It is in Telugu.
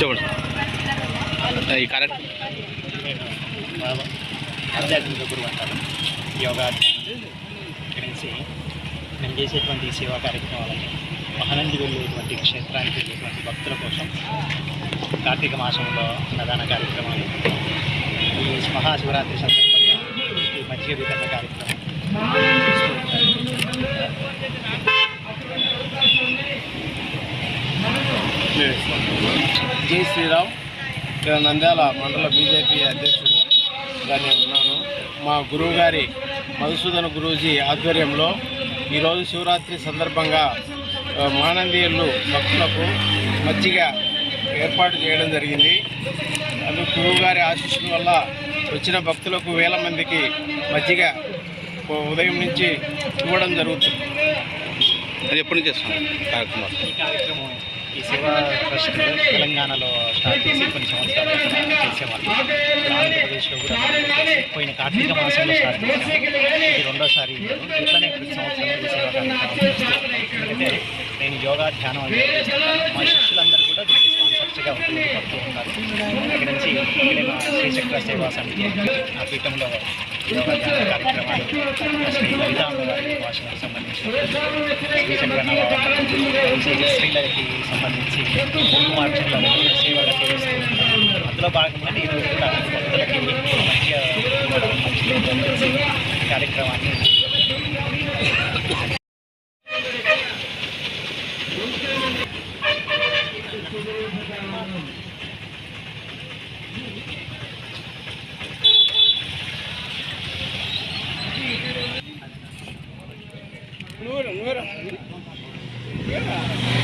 చెప్పండి. ఈ కార్యక్రమం ఆధ్యాత్మిక గురువు అంటారు యోగా గురించి నేను చేసేటువంటి సేవా కార్యక్రమాలని మహానంది వెళ్ళేటువంటి క్షేత్రానికి వెళ్ళేటువంటి భక్తుల కోసం కార్తీక మాసంలో అన్నదాన కార్యక్రమాలు. ఈ మహాశివరాత్రి సందర్భంగా ఈ మజ్జిగ వితరణ కార్యక్రమం చేస్తూ ఉంటాను. జై శ్రీరామ్. ఇక్కడ నంద్యాల మండల బీజేపీ అధ్యక్షుడు గానే ఉన్నాను. మా గురువు గారి మధుసూదన గురూజీ ఆధ్వర్యంలో ఈరోజు శివరాత్రి సందర్భంగా మానందీయులు భక్తులకు మజ్జిగ ఏర్పాటు చేయడం జరిగింది. అందుకు గురువు గారి ఆశీస్సుల వల్ల వచ్చిన భక్తులకు వేల మందికి మజ్జిగ ఉదయం నుంచి ఇవ్వడం జరుగుతుంది. అది ఎప్పటి నుంచి చేస్తాం కార్యక్రమం. ఈ సేవా ట్రస్ట్ తెలంగాణలో స్టార్ట్ చేసి కొన్ని సంవత్సరాలు చేసేవాళ్ళు ఆంధ్రప్రదేశ్లో కూడా పోయిన కార్తీక మాసంలో స్టార్ట్ చేశాము. ఇది రెండోసారి ఇట్లానే ప్రతి సంవత్సరం ఈ సేవా కార్యక్రమం ఎందుకంటే నేను యోగా ధ్యానం అనేది మా శిష్యులందరూ కూడా దీనికి స్పాన్సర్స్గా ఉంటుంది పడుతూ ఉన్నారు ఇక్కడ నుంచి ఇక్కడే చక్ర సేవా సమితి ఆ పీఠంలో కార్యక్రమాలు శ్రీ భాషకు సంబంధించి సంబంధించి సేవలు చేస్తూ అందులో భాగంగానే ఈరోజు కూడా భక్తులకి కార్యక్రమాన్ని loira. Yeah.